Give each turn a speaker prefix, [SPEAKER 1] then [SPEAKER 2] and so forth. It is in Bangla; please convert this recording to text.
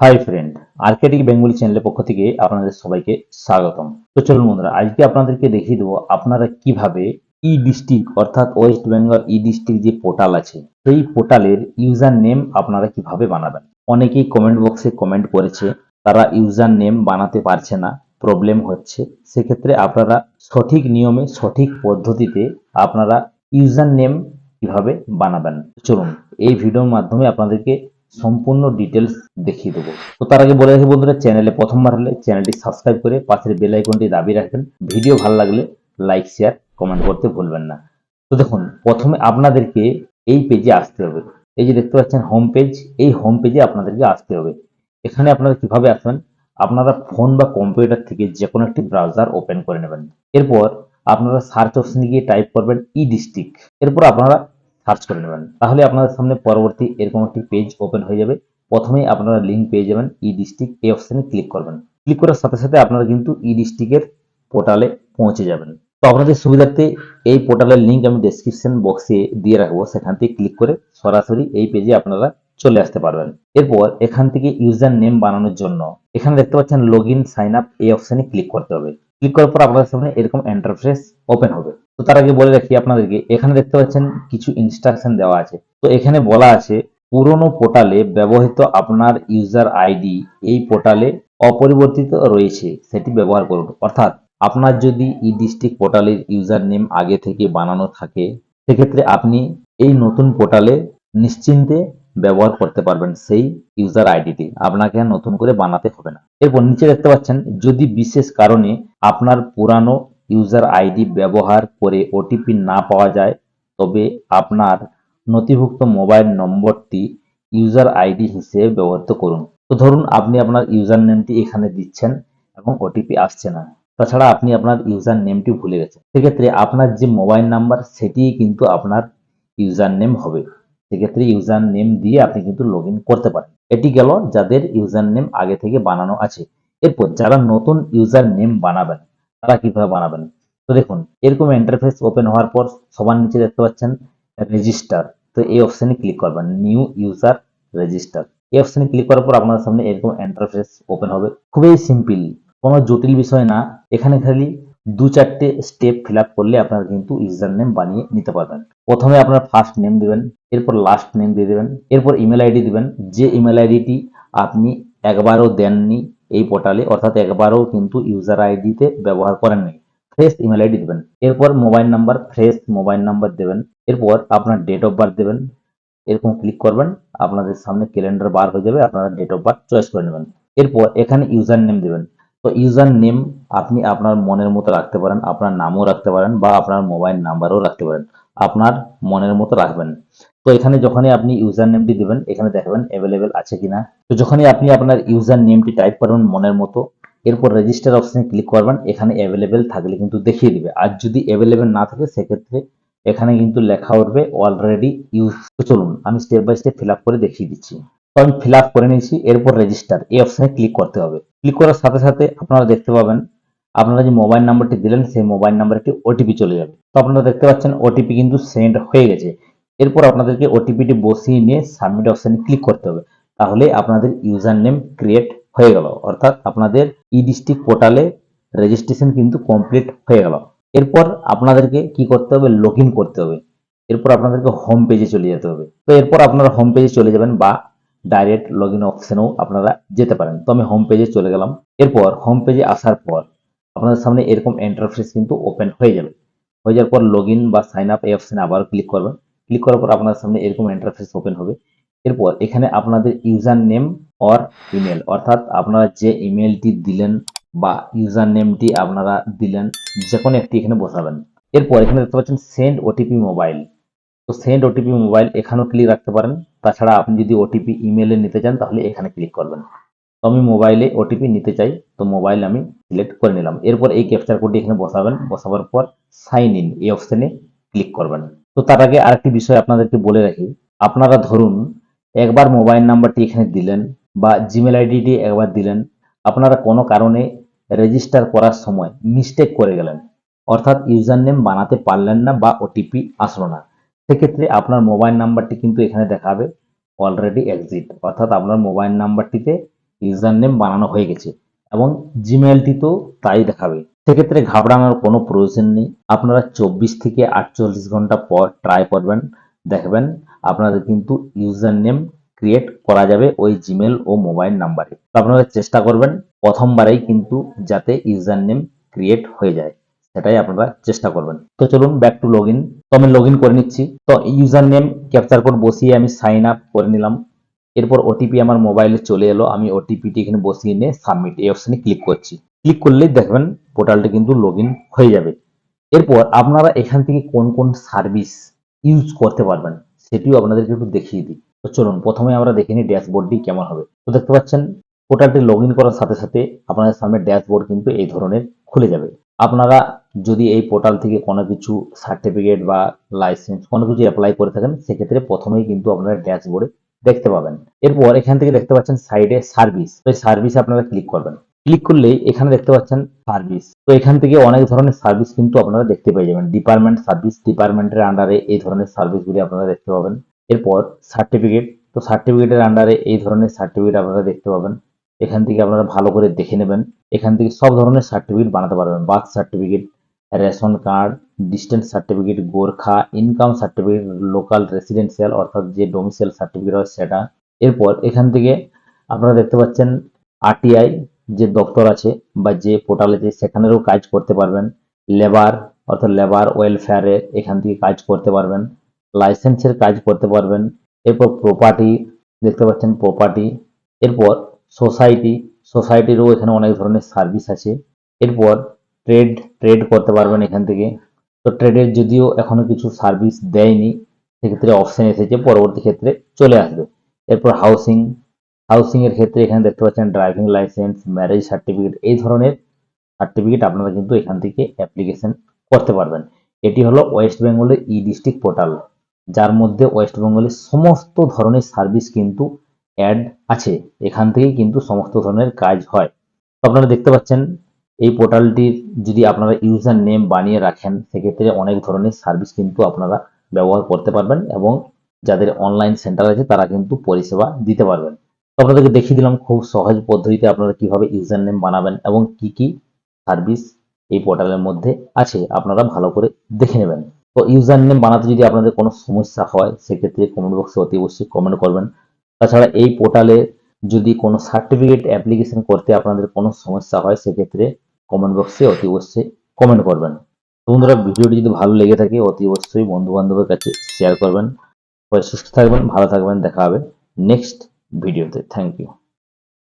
[SPEAKER 1] হাই ফ্রেন্ড আর্কেটিক বেঙ্গলি চ্যানেলের পক্ষ থেকে আপনাদের সবাইকে স্বাগতম। তো চলুন বন্ধুরা, আজকে আপনাদেরকে দেখিয়ে দেবো আপনারা কীভাবে ই ডিস্ট্রিক্ট অর্থাৎ ওয়েস্ট বেঙ্গল ই ডিস্ট্রিক্ট যে পোর্টাল আছে, সেই পোর্টালের ইউজার নেম আপনারা কীভাবে বানাবেন? অনেকেই কমেন্ট বক্সে কমেন্ট করেছে, তারা ইউজার নেম বানাতে পারছে না প্রবলেম হচ্ছে। সেক্ষেত্রে আপনারা সঠিক নিয়মে, সঠিক পদ্ধতিতে আপনারা ইউজার নেম কীভাবে বানাবেন? চলুন, এই ভিডিওর মাধ্যমে আপনাদেরকে সম্পূর্ণ ডিটেলস দেখিয়ে দেবো। তো তার আগে বলে রাখি বন্ধুরা চ্যানেলে প্রথমবার হলে চ্যানেলটি সাবস্ক্রাইব করে পাশের বেল আইকনটি দাবি রাখবেন। ভিডিও ভালো লাগলে লাইক শেয়ার কমেন্ট করতে ভুলবেন না। তো দেখুন, প্রথমে আপনাদেরকে এই পেজে আসতে হবে। এই যে দেখতে পাচ্ছেন হোম পেজ এই হোম পেজে আপনাদেরকে আসতে হবে। এখানে আপনারা কীভাবে আসবেন? আপনারা ফোন বা কম্পিউটার থেকে যে কোনো একটি ব্রাউজার ওপেন করে নেবেন। এরপর আপনারা সার্চ অপশনে গিয়ে টাইপ করবেন ই ডিস্ট্রিক্ট এরপর আপনারা সার্চ করে নেবেন। তাহলে আপনাদের সামনে পরবর্তী এরকম একটি পেজ ওপেন হয়ে যাবে। প্রথমেই আপনারা লিঙ্ক পেয়ে যাবেন ই ডিস্ট্রিক্ট এই অপশনে ক্লিক করবেন। ক্লিক করার সাথে সাথে আপনারা কিন্তু ই ডিস্ট্রিক্টের পোর্টালে পৌঁছে যাবেন। তো আপনাদের সুবিধার্থে এই পোর্টালের লিঙ্ক আমি ডেসক্রিপশন বক্সে দিয়ে রাখব। সেখান থেকে ক্লিক করে সরাসরি এই পেজে আপনারা চলে আসতে পারবেন। এরপর এখান থেকে ইউজার নেম বানানোর জন্য এখানে দেখতে পাচ্ছেন লগ ইন সাইন আপ এই অপশনে ক্লিক করতে হবে। ক্লিক করার পর আপনাদের সামনে এরকম এন্টারফেস ওপেন হবে। তো তার আগে বলে রাখি আপনাদেরকে, এখানে দেখতে পাচ্ছেন কিছু ইনস্ট্রাকশন দেওয়া আছে। তো এখানে বলা আছে, পুরনো পোর্টালে ব্যবহৃত আপনার ইউজার আইডি এই পোর্টালে অপরিবর্তিত রয়েছে, সেটি ব্যবহার করুন। অর্থাৎ আপনার যদি ই ডিস্ট্রিক্ট পোর্টালের ইউজার নেম আগে থেকে বানানো থাকে, সেক্ষেত্রে আপনি এই নতুন পোর্টালে নিশ্চিন্তে ব্যবহার করতে পারবেন সেই ইউজার আইডিটি আপনাকে নতুন করে বানাতে হবে না। এরপর নিচে দেখতে পাচ্ছেন, যদি বিশেষ কারণে আপনার পুরানো ইউজার আইডি ব্যবহার করে ওটিপি না পাওয়া যায়, তবে আপনার নথিভুক্ত মোবাইল নম্বরটি ইউজার আইডি হিসেবে ব্যবহৃত করুন। তো ধরুন আপনি আপনার ইউজার নেমটি এখানে দিচ্ছেন এবং ওটিপি আসছে না। তাছাড়া আপনি আপনার ইউজার নেমটি ভুলে গেছেন। সেক্ষেত্রে আপনার যে মোবাইল নাম্বার, সেটিই কিন্তু আপনার ইউজার নেম হবে। সেক্ষেত্রে ইউজার নেম দিয়ে আপনি কিন্তু লগ করতে পারেন। এটি গেল যাদের ইউজার নেম আগে থেকে বানানো আছে। এরপর যারা নতুন ইউজার নেম বানাবেন, তারা কীভাবে বানাবেন? তো দেখুন, এরকম ইন্টারফেস ওপেন হওয়ার পর সবার নিচে দেখতে পাচ্ছেন রেজিস্টার তো এই অপশনে ক্লিক করবেন নিউ ইউজার রেজিস্টার এই অপশনে ক্লিক করার পর আপনার সামনে এরকম ইন্টারফেস ওপেন হবে। খুবই সিম্পল কোনো জটিল বিষয় না। এখানে খালি দু চারটে স্টেপ ফিল আপ করলে আপনারা কিন্তু ইউজার নেম বানিয়ে নিতে পারবেন। প্রথমে আপনার ফার্স্ট নেম দিবেন, এরপর লাস্ট নেম দিয়ে দেবেন, এরপর ইমেল আইডি দিবেন। যে ইমেল আইডিটি আপনি একবারও দেননি এই পোর্টালে অর্থাৎ একবারও কিন্তু ইউজার আইডিতে ব্যবহার করেননি ফ্রেশ ইমেল আইডি দেবেন। এরপর mobile number fresh mobile number দেবেন। এরপর আপনার ডেট অফ বার্থ দেবেন। এরকম ক্লিক করবেন, আপনাদের সামনে ক্যালেন্ডার বার হয়ে যাবে, আপনারা ডেট অফ বার্থ চয়েস করে নেবেন। এরপর এখানে ইউজার নেম দেবেন। তো ইউজার নেম আপনি আপনার মনের মতো রাখতে পারেন, আপনার নামও রাখতে পারেন বা আপনার মোবাইল নাম্বারও রাখতে পারেন। আপনার মনের মতো রাখবেন। তো এখানে যখনই আপনি ইউজার নেমটি দিবেন, এখানে দেখবেন অ্যাভেলেবেল আছে কিনা। তো যখনই আপনি আপনার ইউজার নেমটি টাইপ করবেন মনের মতো, এরপর রেজিস্টার অপশনে ক্লিক করবেন, এখানে অ্যাভেলেবেল থাকলে কিন্তু দেখিয়ে দিবে। আর যদি অ্যাভেলেবেল না থাকে, সেক্ষেত্রে এখানে কিন্তু লেখা উঠবে অলরেডি ইউজ চলুন, আমি স্টেপ বাই স্টেপ ফিল করে দেখিয়ে দিচ্ছি। তো আমি ফিল করে নিয়েছি, এরপর রেজিস্টার এই অপশনে ক্লিক করতে হবে। ক্লিক করার সাথে সাথে আপনারা দেখতে পাবেন আপনারা যে মোবাইল নাম্বারটি দিলেন, সেই মোবাইল নাম্বারে একটি ওটিপি চলে যাবে। তো আপনারা দেখতে পাচ্ছেন ওটিপি কিন্তু সেন্ড হয়ে গেছে। এরপর আপনাদেরকে ওটিপিটি বসিয়ে নিয়ে সাবমিট অপশনে ক্লিক করতে হবে। তাহলে আপনাদের ইউজার নেম ক্রিয়েট হয়ে গেল। অর্থাৎ আপনাদের ই ডিস্ট্রিক্ট পোর্টালে রেজিস্ট্রেশন কিন্তু কমপ্লিট হয়ে গেল। এরপর আপনাদেরকে কি করতে হবে? লগ করতে হবে। এরপর আপনাদেরকে হোম পেজে চলে যেতে হবে। তো এরপর আপনারা হোম পেজে চলে যাবেন বা ডাইরেক্ট লগ ইন অপশনেও আপনারা যেতে পারেন। তো আমি হোম পেজে চলে গেলাম। এরপর হোম পেজে আসার পর আপনাদের সামনে এরকম ইন্টারফেস কিন্তু ওপেন হয়ে যাবে। হয়ে যাওয়ার পর লগ বা সাইন আপ এই অপশনে আবার ক্লিক করবেন। ক্লিক করার পর আপনার সামনে এরকম ইন্টারফেস ওপেন হবে। এরপর এখানে আপনাদের ইউজার নেম অর ইমেল অর্থাৎ আপনারা যে ইমেলটি দিলেন বা ইউজার নেমটি আপনারা দিলেন যে কোনো একটি এখানে বসাবেন। এরপর এখানে দেখতে পাচ্ছেন সেন্ড ওটিপি মোবাইল তো সেন্ড ওটিপি মোবাইল এখানেও ক্লিক রাখতে পারেন। তাছাড়া আপনি যদি ওটিপি ইমেলে নিতে চান, তাহলে এখানে ক্লিক করবেন। তো আমি মোবাইলে ওটিপি নিতে চাই, তো মোবাইল আমি সিলেক্ট করে নিলাম। এরপর এই ক্যাপচার কোডটি এখানে বসাবেন, বসাবার পর সাইন ইন এই অপশনে ক্লিক করবেন। তো তার আগে আরেকটি বিষয় আপনাদেরকে বলে রাখি। আপনারা ধরুন, একবার মোবাইল নাম্বারটি এখানে দিলেন বা জিমেল আইডিটি একবার দিলেন, আপনারা কোনো কারণে রেজিস্টার করার সময় মিস্টেক করে গেলেন। অর্থাৎ ইউজার নেম বানাতে পারলেন না বা ওটিপি আসলো না। সেক্ষেত্রে আপনার মোবাইল নাম্বারটি কিন্তু এখানে দেখাবে অলরেডি এক্সিট অর্থাৎ আপনার মোবাইল নাম্বারটিতে ইউজার নেম বানানো হয়ে গেছে এবং জিমেলটি তো তাই দেখাবে। সেক্ষেত্রে ঘাবড়ানোর কোনো প্রয়োজন নেই। আপনারা চব্বিশ থেকে আটচল্লিশ ঘণ্টা পর ট্রাই করবেন, দেখবেন আপনাদের কিন্তু ইউজার নেম ক্রিয়েট করা যাবে ওই জিমেল ও মোবাইল নাম্বারে তো আপনারা চেষ্টা করবেন প্রথমবারেই কিন্তু যাতে ইউজার নেম ক্রিয়েট হয়ে যায়, সেটাই আপনারা চেষ্টা করবেন। তো চলুন ব্যাক টু লগ ইন তো আমি লগ করে নিচ্ছি। তো ইউজার নেম ক্যাপচার কোড বসিয়ে আমি সাইন আপ করে নিলাম। এরপর ওটিপি আমার মোবাইলে চলে এলো, আমি ওটিপিটি এখানে বসিয়ে নিয়ে সাবমিট এই অপশনে ক্লিক করছি। ক্লিক করলেই দেখবেন পোর্টালটি কিন্তু লগ হয়ে যাবে। এরপর আপনারা এখান থেকে কোন কোন সার্ভিস ইউজ করতে পারবেন, সেটিও আপনাদেরকে একটু দেখিয়ে দিই। তো চলুন, প্রথমে আমরা দেখে নিই ড্যাশবোর্ডটি কেমন হবে। তো দেখতে পাচ্ছেন পোর্টালটি লগ করার সাথে সাথে আপনাদের সামনে ড্যাশবোর্ড কিন্তু এই ধরনের খুলে যাবে। আপনারা যদি এই পোর্টাল থেকে কোনো কিছু সার্টিফিকেট বা লাইসেন্স কোনো কিছু অ্যাপ্লাই করে থাকেন, সেক্ষেত্রে প্রথমেই কিন্তু আপনারা ড্যাশবোর্ডে দেখতে পাবেন। এরপর এখান থেকে দেখতে পাচ্ছেন সাইডে সার্ভিস তো এই সার্ভিসে আপনারা ক্লিক করবেন। ক্লিক করলেই এখানে দেখতে পাচ্ছেন সার্ভিস তো এখান থেকে অনেক ধরনের সার্ভিস কিন্তু আপনারা দেখতে পেয়ে যাবেন। ডিপার্টমেন্ট সার্ভিস ডিপার্টমেন্টের আন্ডারে এই ধরনের সার্ভিসগুলি আপনারা দেখতে পাবেন। এরপর সার্টিফিকেট তো সার্টিফিকেটের আন্ডারে এই ধরনের সার্টিফিকেট আপনারা দেখতে পাবেন। এখান থেকে আপনারা ভালো করে দেখে নেবেন। এখান থেকে সব ধরনের সার্টিফিকেট বানাতে পারবেন। Birth certificate ration card, distance certificate, Gorkha, income certificate, local residential, অর্থাৎ যে ডোমিসাইল সার্টিফিকেট হয় সেটা। এরপর এখান থেকে আপনারা দেখতে পাচ্ছেন আরটিআই যে দপ্তর আছে বা যে পোর্টাল আছে, সেখানেরও কাজ করতে পারবেন। লেবার, অর্থাৎ লেবার ওয়েলফেয়ারে এখান থেকে কাজ করতে পারবেন। লাইসেন্সের কাজ করতে পারবেন। এরপর প্রপার্টি দেখতে পাচ্ছেন প্রপার্টি এরপর সোসাইটি সোসাইটিরও এখানে অনেক ধরনের সার্ভিস আছে। এরপর ট্রেড ট্রেড করতে পারবেন এখান থেকে। তো ট্রেডের যদিও এখনও কিছু সার্ভিস দেয়নি, সেক্ষেত্রে অপশন এসেছে, পরবর্তী ক্ষেত্রে চলে আসবে। এরপর হাউসিং হাউসিং এর ক্ষেত্রে এখানে দেখতে পাচ্ছেন ড্রাইভিং লাইসেন্স ম্যারেজ সার্টিফিকেট এই ধরনের সার্টিফিকেট আপনারা কিন্তু এখান থেকে অ্যাপ্লিকেশন করতে পারবেন। এটি হলো ওয়েস্ট বেঙ্গলের ই ডিস্ট্রিক্ট পোর্টাল যার মধ্যে ওয়েস্ট বেঙ্গলের সমস্ত ধরনের সার্ভিস কিন্তু অ্যাড আছে। এখান থেকেই কিন্তু সমস্ত ধরনের কাজ হয়। আপনারা দেখতে পাচ্ছেন এই পোর্টালটির যদি আপনারা ইউজার নেম বানিয়ে রাখেন, সেক্ষেত্রে অনেক ধরনের সার্ভিস কিন্তু আপনারা ব্যবহার করতে পারবেন এবং যাদের অনলাইন সেন্টার আছে, তারা কিন্তু পরিষেবা দিতে পারবেন। তো আপনাদেরকে দেখিয়ে দিলাম খুব সহজ পদ্ধতিতে আপনারা কীভাবে ইউজার নেম বানাবেন এবং কি কি সার্ভিস এই পোর্টালের মধ্যে আছে, আপনারা ভালো করে দেখে নেবেন। তো ইউজার নেম বানাতে যদি আপনাদের কোনো সমস্যা হয়, সেক্ষেত্রে কমেন্ট বক্সে অতি অবশ্যই কমেন্ট করবেন। তাছাড়া এই পোর্টালে যদি কোনো সার্টিফিকেট অ্যাপ্লিকেশন করতে আপনাদের কোনো সমস্যা হয়, সেক্ষেত্রে কমেন্ট বক্সে অতি অবশ্যই কমেন্ট করবেন। বন্ধুরা, ভিডিওটি যদি ভালো লেগে থাকে, অতি অবশ্যই বন্ধু বান্ধবের কাছে শেয়ার করবেন। সুস্থ থাকবেন, ভালো থাকবেন, দেখা হবে নেক্সট ভিডিওতে থ্যাংক ইউ